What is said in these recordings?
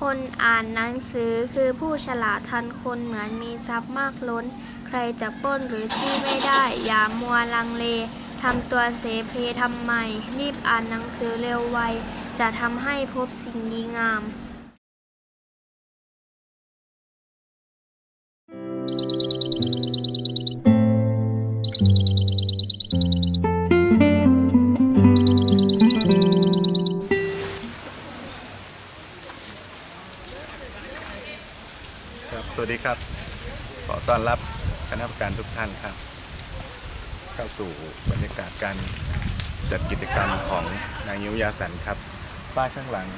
คนอ่านหนังสือคือผู้ฉลาดทันคนเหมือนมีทรัพย์มากล้น ใครจะป้นหรือจี้ไม่ได้ อย่ามัวลังเลทำตัวเสเพทำไม รีบอ่านหนังสือเร็วไว จะทำให้พบสิ่งดีงามครั ดีครับ ขอต้อนรับคณะกรรมการทุกท่านครับ เข้าสู่บรรยากาศการจัดกิจกรรมของนางยิ้วยาสันครับป้ายข้างหลัง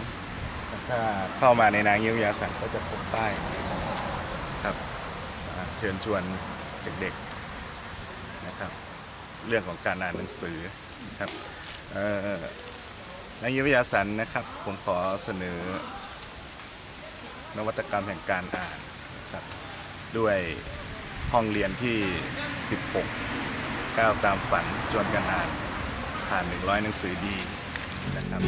ถ้าเข้ามาในนางยิ้วยาสันก็จะพบป้ายครับเชิญชวนเด็กๆนะครับ เรื่องของการอ่านหนังสือครับนางยิ้วยาสันนะครับ ผมขอเสนอนวัตกรรมแห่งการอ่าน ครับด้วยห้องเรียนที่ 16ก้าวตามฝันจวนกันอ่านผ่าน 100 หนังสือดีนะครับ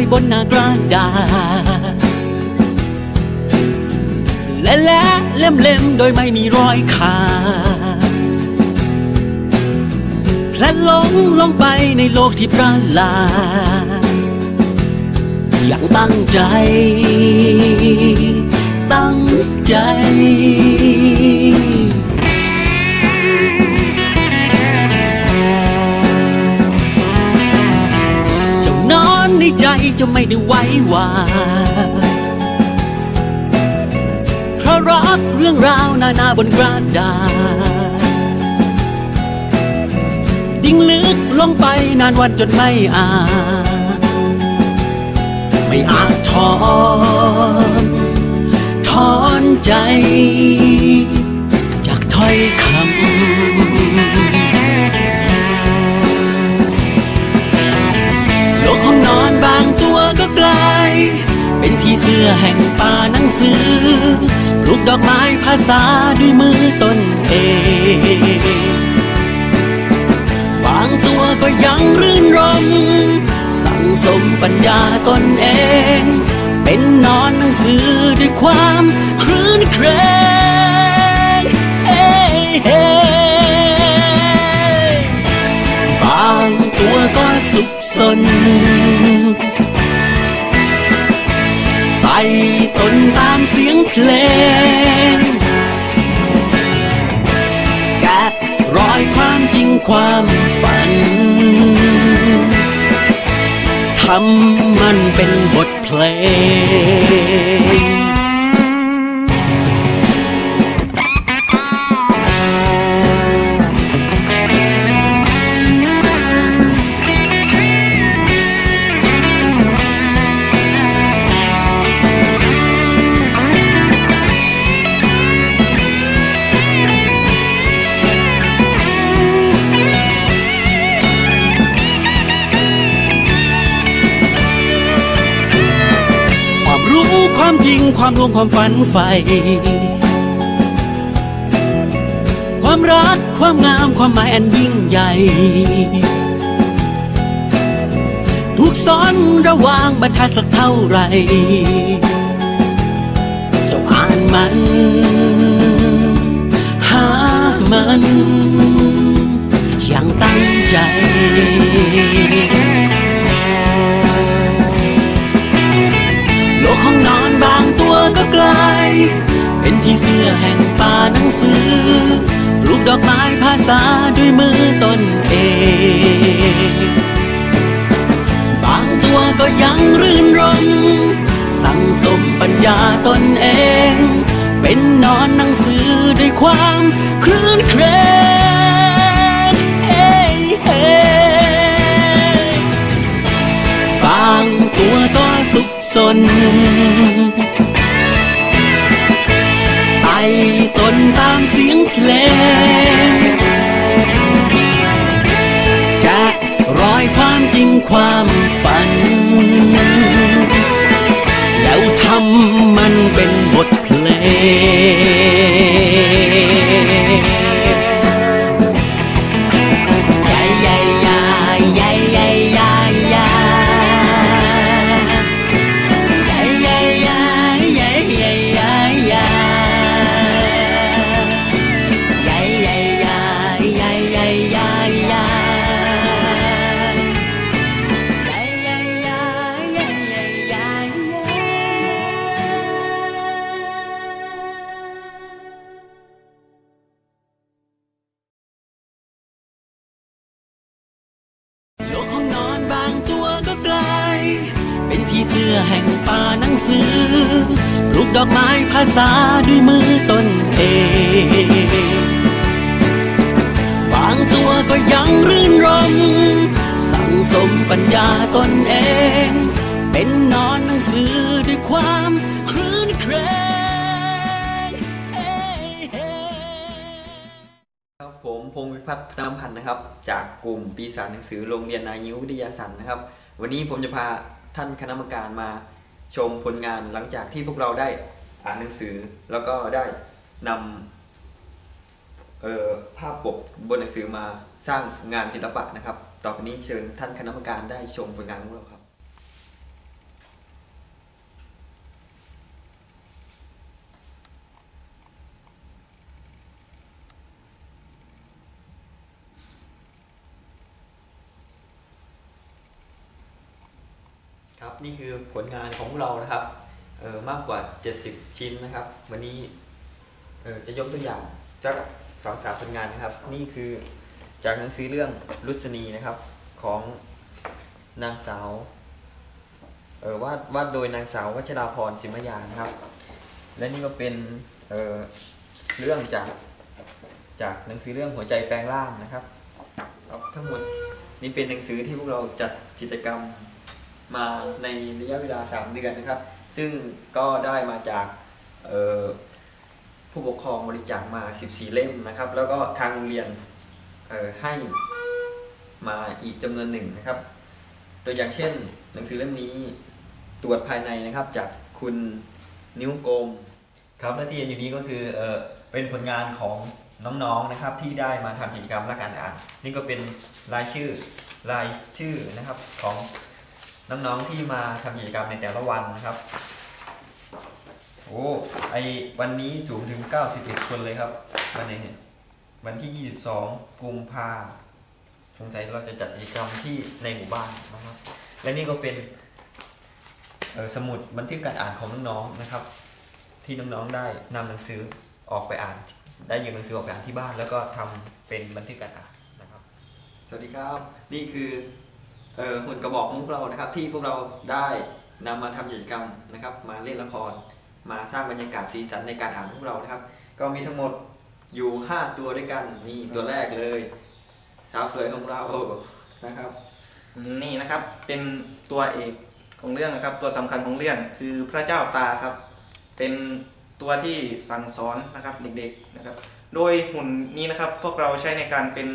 ไปบนหน้ากระดาษและและเล่มเล่มโดยไม่มีรอยขาดพลัดหลงลงไปในโลกที่ประหลาดอย่างตั้งใจ ตั้งใจ ใจจะไม่ได้ไว้วางเพราะรักเรื่องราวนานาบนกระดาษดิ่งลึกลงไปนานวันจนไม่อาจไม่อาจถอนถอนใจ จากถ้อยคำโลกของน้อน แห่งป่าหนังสือปลูกดอกไม้ภาษาด้วยมือตนเองบางตัวก็ยังรื่นรม สั่งสมปัญญาตนเอง เป็นนอนหนังสือด้วยความครื้นเครงเอ้ยเฮ้บางตัวก็สุขสน ตนตามเสียงเพลงแกะรอยความจริงความฝันทำมันเป็นบทเพลง ความจริงความรวมความฝันใฝ่ความรักความงามความหมายอันยิ่งใหญ่ ถูกซ้อนระหว่างบรรทัดสักเท่าไรจ้าอ่านมัน หามัน อย่างตั้งใจ แห่งป่าหนังสือปลูกดอกไม้ภาษาด้วยมือตนเอง บางตัวก็ยังรื่นรม สั่งสมปัญญาตนเอง เป็นนอนหนังสือด้วยความคลื่นเครงเฮ้ยเฮ้บางตัวก็สุขสน นตามเสียงเพลงจะรอยความจริงความ ผีเสื้อแห่งป่าหนังสือปลูกดอกไม้ภาษาด้วยมือตนเองบางตัวก็ยังรื่นรม สั่งสมปัญญาตนเอง เป็นนอนหนังสือด้วยความครื้นเครงครับผมพงศ์วิพัฒน์นามพันธ์นะครับ จากกลุ่มปีศาจหนังสือโรงเรียนนายิววิทยาสันนะครับ วันนี้ผมจะพา ท่านคณะกรรมการมาชมผลงานหลังจากที่พวกเราได้อ่านหนังสือ แล้วก็ได้นำภาพปกบนหนังสือมาสร้างงานศิลปะนะครับ ต่อไปนี้เชิญท่านคณะกรรมการได้ชมผลงานของเราครับ ครับนี่คือผลงานของพวกเรานะครับเออมากกว่า 70 ชิ้นนะครับ วันนี้เออจะยกตัวอย่างจากสองสามผลงานนะครับ นี่คือจากหนังสือเรื่องรุษณีนะครับของนางสาวเออวาดวาดโดยนางสาววัชราพรสิมยานะครับ และนี่ก็เป็นเออเรื่องจากจากหนังสือเรื่องหัวใจแปลงร่างนะครับ ทั้งหมดนี่เป็นหนังสือที่พวกเราจัดกิจกรรม มาในระยะเวลา 3 เดือนนะครับ ซึ่งก็ได้มาจากผู้ปกครองบริจาคมา 14 เล่มนะครับ แล้วก็ทางโรงเรียนให้มาอีกจำนวนหนึ่งนะครับ ตัวอย่างเช่น หนังสือเล่มนี้ตรวจภายในนะครับจากคุณนิ้วโกมครับและที่เห็นอยู่นี้ก็คือเออเป็นผลงานของน้องๆนะครับที่ได้มาทำกิจกรรมและการอ่าน นี่ก็เป็นรายชื่อรายชื่อนะครับของ น้องๆที่มาทำกิจกรรมในแต่ละวันนะครับ โอ้ไอวันนี้สูงถึง 91 คนเลยครับ วันไหนเนี่ย วันที่ 22 กุมภาสงสัยเราจะจัดกิจกรรมที่ในหมู่บ้านนะครับ และนี่ก็เป็นสมุดบันทึกการอ่านของน้องๆนะครับ ที่น้องๆได้นำหนังสือออกไปอ่าน ได้ยืมหนังสือออกไปอ่านที่บ้าน แล้วก็ทำเป็นบันทึกการอ่านนะครับ สวัสดีครับ นี่คือ เออหุ่นกระบอกของพวกเรานะครับที่พวกเราได้นำมาทำกิจกรรมนะครับ มาเล่นละคร มาสร้างบรรยากาศสีสันในการอ่านของพวกเรานะครับ ก็มีทั้งหมดอยู่ 5 ตัวด้วยกันนี่ตัวแรกเลย สาวสวยของเรานะครับ นี่นะครับเป็นตัวเอกของเรื่องนะครับ ตัวสำคัญของเรื่องคือพระเจ้าตาครับ เป็นตัวที่สั่งสอนนะครับเด็กๆนะครับ โดยหุ่นนี้นะครับพวกเราใช้ในการเป็น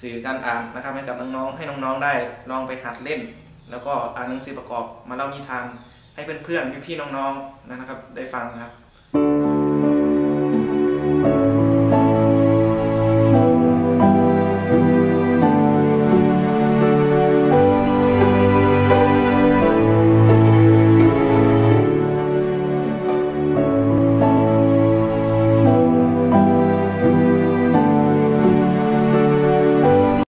สื่อการอ่านนะครับให้กับน้องๆให้น้องๆได้ ลองไปหัดเล่น แล้วก็อ่านหนังสือประกอบมาเล่านิทานให้เพื่อนๆพี่ๆน้องๆนะครับ ได้ฟังครับ